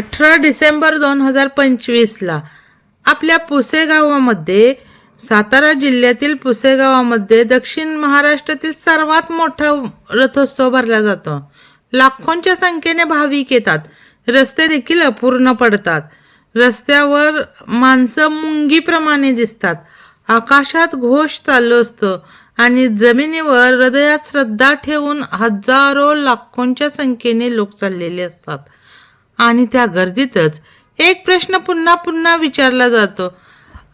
अठरा डिसेंबर दोन हजार पंचवीसला आपल्या पुसेगावामध्ये सातारा जिल्ह्यातील पुसेगावामध्ये दक्षिण महाराष्ट्रातील सर्वात मोठा रथोत्सव भरला जातो. लाखोंच्या संख्येने भाविक येतात. रस्ते देखील अपूर्ण पडतात. रस्त्यावर माणसं मुंगीप्रमाणे दिसतात. आकाशात घोष चालू असतो आणि जमिनीवर हृदयात श्रद्धा ठेवून हजारो लाखोंच्या संख्येने लोक चाललेले असतात. आणि त्या गर्दीतच एक प्रश्न पुन्हा पुन्हा विचारला जातो.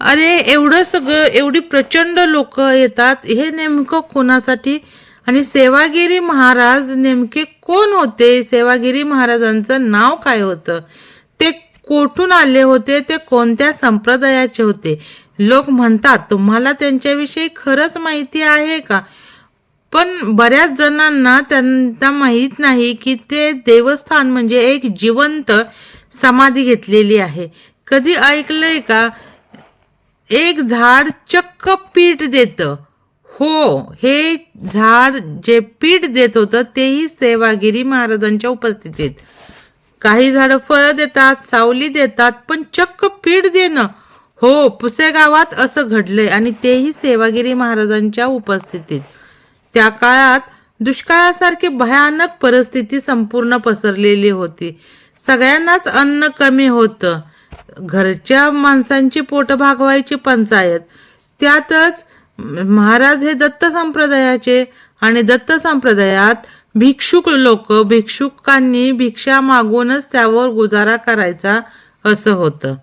अरे एवढं सगळं एवढी प्रचंड लोक येतात हे नेमकं कोणासाठी? आणि सेवागिरी महाराज नेमके कोण होते? सेवागिरी महाराजांचं नाव काय होतं? ते कोठून आले होते? ते कोणत्या संप्रदायाचे होते? लोक म्हणतात तुम्हाला त्यांच्याविषयी खरंच माहिती आहे का? पण बऱ्याच जणांना त्यांना माहीत नाही की ते देवस्थान म्हणजे एक जिवंत समाधी घेतलेली आहे. कधी ऐकलंय का? एक झाड चक्क पीठ देतं. हो हे झाड जे पीठ देत होतं तेही सेवागिरी महाराजांच्या उपस्थितीत. काही झाडं फळं देतात सावली देतात पण चक्क पीठ देणं. हो पुसे गावात असं घडलंय आणि तेही सेवागिरी महाराजांच्या उपस्थितीत. त्या काळात दुष्काळासारखी भयानक परिस्थिती संपूर्ण पसरलेली होती. सगळ्यांनाच अन्न कमी होतं. घरच्या माणसांची पोट भागवायची पंचायत. त्यातच महाराज हे दत्त संप्रदायाचे आणि दत्त संप्रदायात भिक्षुक लोक भिक्षुकांनी भिक्षा मागूनच त्यावर गुजारा करायचा असं होतं.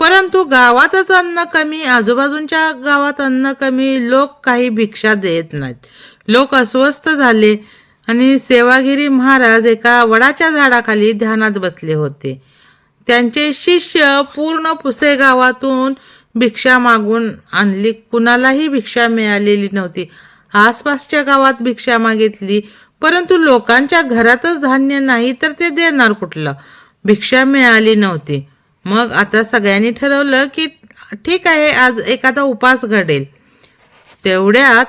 परंतु गावातच अन्न कमी आजूबाजूच्या गावात अन्न कमी लोक काही भिक्षा देत नाहीत. लोक अस्वस्थ झाले आणि सेवागिरी महाराज एका वडाच्या झाडाखाली ध्यानात बसले होते. त्यांचे शिष्य पूर्ण पुसे गावातून भिक्षा मागून आणली. कुणालाही भिक्षा मिळालेली नव्हती. आसपासच्या गावात भिक्षा मागितली परंतु लोकांच्या घरातच धान्य नाही तर ते देणार कुठलं? भिक्षा मिळाली नव्हती. मग आता सगळ्यांनी ठरवलं की ठीक आहे आज एखादा उपास घडेल. तेवढ्यात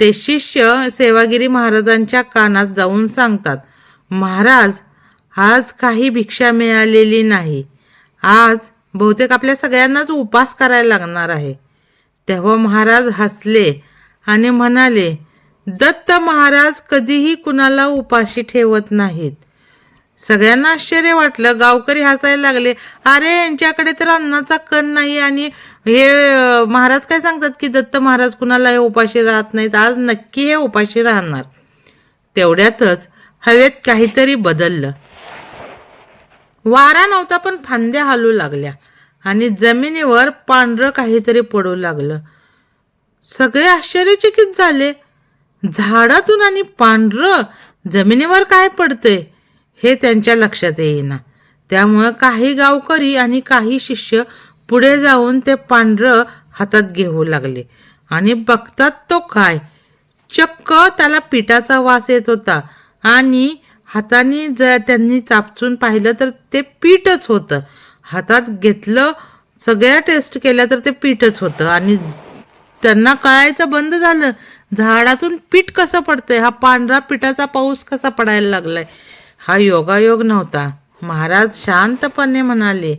ते शिष्य सेवागिरी महाराजांच्या कानात जाऊन सांगतात महाराज आज काही भिक्षा मिळालेली नाही. आज बहुतेक आपल्या सगळ्यांनाच उपास करायला लागणार आहे. तेव्हा महाराज हसले आणि म्हणाले दत्त महाराज कधीही कुणाला उपाशी ठेवत नाहीत. सगळ्यांना आश्चर्य वाटलं. गावकरी हसायला लागले. अरे यांच्याकडे तर अन्नाचा कण नाही आणि हे महाराज काय सांगतात की दत्त महाराज कुणाला हे उपाशी राहत नाहीत? आज नक्की हे उपाशी राहणार. तेवढ्यातच हवेत काहीतरी बदललं. वारा नव्हता पण फांद्या हलू लागल्या. आणि जमिनीवर पांढरं काहीतरी पडू लागलं. सगळे आश्चर्यचकित झाले. झाडातून आणि पांढरं. जमिनीवर काय पडतंय? हे त्यांच्या लक्षात येईना. त्यामुळं काही गावकरी आणि काही शिष्य पुढे जाऊन ते पांढरं हातात घेऊ लागले. आणि बघतात तो काय? चक्क त्याला पिठाचा वास येत होता. आणि हाताने जर त्यांनी चापचून पाहिलं तर ते पीठच होतं. हातात घेतलं सगळ्या टेस्ट केल्या तर ते पीठच होतं. आणि त्यांना कळायचं बंद झालं. झाडातून पीठ कसं पडतंय? हा पांढरा पिठाचा पाऊस कसा पडायला लागलाय? हा योगायोग नव्हता. महाराज शांतपणे म्हणाले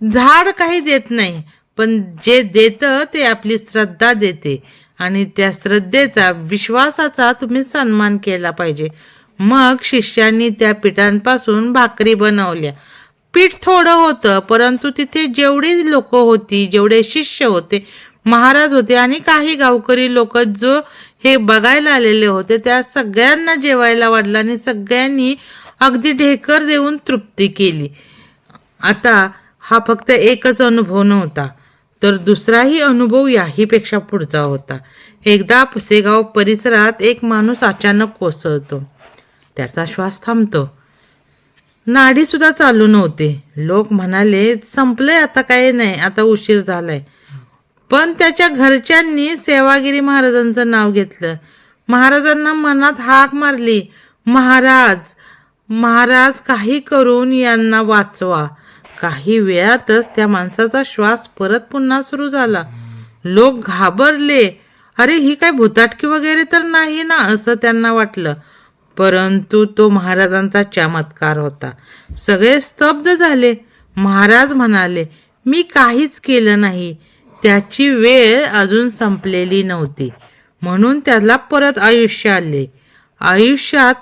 झाड काही देत नाही पण जे देतं ते आपली श्रद्धा देते आणि त्या श्रद्धेचा विश्वासाचा तुम्ही सन्मान केला पाहिजे. मग शिष्यांनी त्या पिठांपासून भाकरी बनवल्या. पीठ थोडं होतं परंतु तिथे जेवढी लोक होती जेवढे शिष्य होते महाराज होते आणि काही गावकरी लोक जो हे बघायला आलेले होते. त्या सगळ्यांना जेवायला वाढलं आणि सगळ्यांनी अगदी ढेकर देऊन तृप्ती केली. आता हा फक्त एकच अनुभव नव्हता तर दुसराही अनुभव याहीपेक्षा पुढचा होता. एकदा पुसेगाव परिसरात एक माणूस अचानक कोसळतो. त्याचा श्वास थांबतो. नाडी सुद्धा चालू नव्हते. लोक म्हणाले संपलंय आता काही नाही आता उशीर झालाय. पण त्याच्या घरच्यांनी सेवागिरी महाराजांचं नाव घेतलं. महाराजांना मनात हाक मारली महाराज महाराज काही करून यांना वाचवा. काही वेळातच त्या माणसाचा श्वास परत पुन्हा सुरू झाला. लोक घाबरले अरे ही काय भुताटकी वगैरे तर नाही ना? असं त्यांना वाटलं. परंतु तो महाराजांचा चमत्कार होता. सगळे स्तब्ध झाले. महाराज म्हणाले मी काहीच केलं नाही. त्याची वेळ अजून संपलेली नव्हती. म्हणून त्याला परत आयुष्य आले. आयुष्यात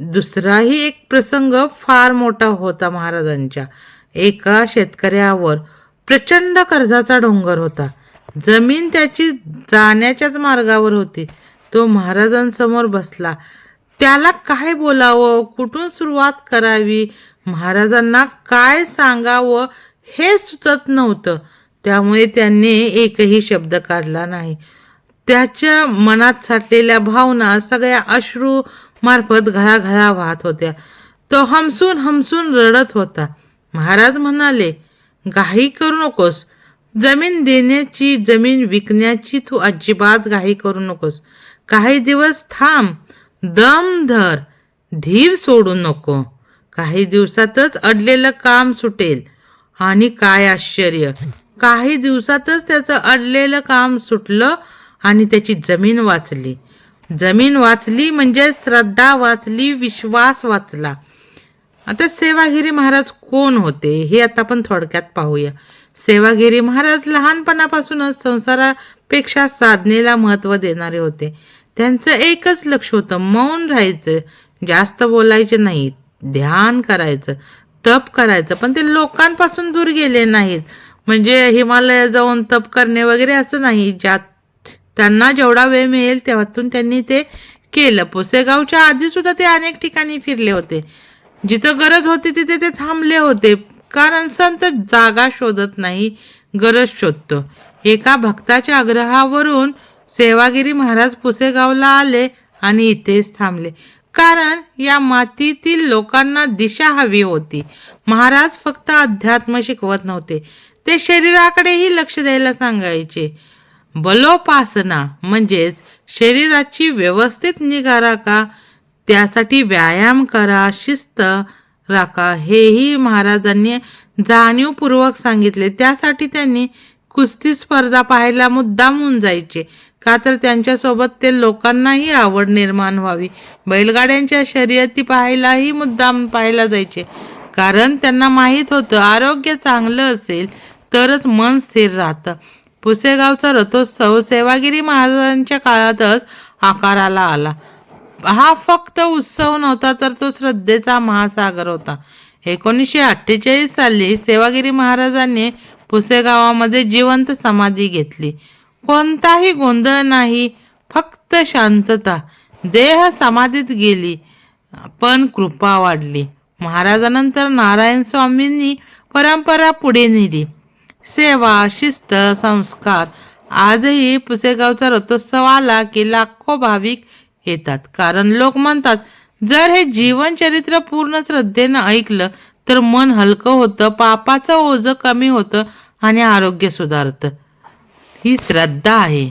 दुसराही एक प्रसंग फार मोठा होता महाराजांच्या. एका शेतकऱ्यावर प्रचंड कर्जाचा डोंगर होता. जमीन त्याची जाण्याच्याच मार्गावर होती. तो महाराजांसमोर बसला. त्याला काय बोलावं? कुठून सुरुवात करावी? महाराजांना काय सांगावं? हे सुचत नव्हतं. त्यामुळे त्यांनी एकही शब्द काढला नाही. त्याच्या मनात साठलेल्या भावना सगळ्या अश्रू मार्फत घळाघळा वाहत होत्या. तो हमसून हमसून रडत होता. महाराज म्हणाले घाई करू नकोस. जमीन देण्याची जमीन विकण्याची तू अजिबात घाई करू नकोस. काही दिवस थांब. दम धर. धीर सोडू नको. काही दिवसातच अडलेलं काम सुटेल. आणि काय आश्चर्य! काही दिवसातच त्याचं अडलेलं काम सुटलं आणि त्याची जमीन वाचली. जमीन वाचली म्हणजे श्रद्धा वाचली विश्वास वाचला. आता सेवागिरी महाराज कोण होते हे आता आपण थोडक्यात पाहूया. सेवागिरी महाराज लहानपणापासूनच संसारापेक्षा साधनेला महत्त्व देणारे होते. त्यांचं एकच लक्ष होतं मौन राहायचं. जास्त बोलायचे नाही ध्यान करायचं तप करायचं. पण ते लोकांपासून दूर गेले नाहीत. म्हणजे हिमालयात जाऊन तप करणे वगैरे असं नाही. ज्यात त्यांना जेवढा वेळ मिळेल तेव्हातून त्यांनी ते केलं. पुसेगावच्या आधी सुद्धा ते अनेक ठिकाणी फिरले होते. जिथं गरज होती तिथे ते थांबले होते. कारण संत जागा शोधत नाही गरज शोधतो. एका भक्ताच्या आग्रहावरून सेवागिरी महाराज पुसेगावला आले आणि इथेच थांबले. कारण या मातीतील लोकांना दिशा हवी होती. महाराज फक्त अध्यात्म शिकवत नव्हते. ते शरीराकडेही लक्ष द्यायला सांगायचे. बलोपासना म्हणजेच शरीराची व्यवस्थित निगा राखा त्यासाठी व्यायाम करा शिस्त राखा हेही महाराजांनी जाणीवपूर्वक सांगितले. त्यासाठी त्यांनी कुस्ती स्पर्धा पाहायला मुद्दाम होऊन जायचे. का तर त्यांच्यासोबत ते लोकांनाही आवड निर्माण व्हावी. बैलगाड्यांच्या शर्यती पाहायलाही मुद्दाम पाहायला जायचे. कारण त्यांना माहीत होतं आरोग्य चांगलं असेल तरच मन स्थिर राहतं. पुसेगावचा रथोत्सव सेवागिरी महाराजांच्या काळातच आकाराला आला. हा फक्त उत्सव नव्हता तर तो श्रद्धेचा महासागर होता. एकोणीसशे अठ्ठेचाळीस साली सेवागिरी महाराजांनी पुसेगावामध्ये जिवंत समाधी घेतली. कोणताही गोंधळ नाही फक्त शांतता. देह समाधीत गेली पण कृपा वाढली. महाराजानंतर नारायण स्वामींनी परंपरा पुढे नेली. सेवा शिस्त संस्कार. आजही पुसेगावचा रथोत्सव आला की लाखो भाविक येतात. कारण लोक म्हणतात जर हे जीवनचरित्र पूर्ण श्रद्धेनं ऐकलं तर मन हलकं होतं पापाचं ओझं कमी होतं आणि आरोग्य सुधारतं. ही श्रद्धा आहे.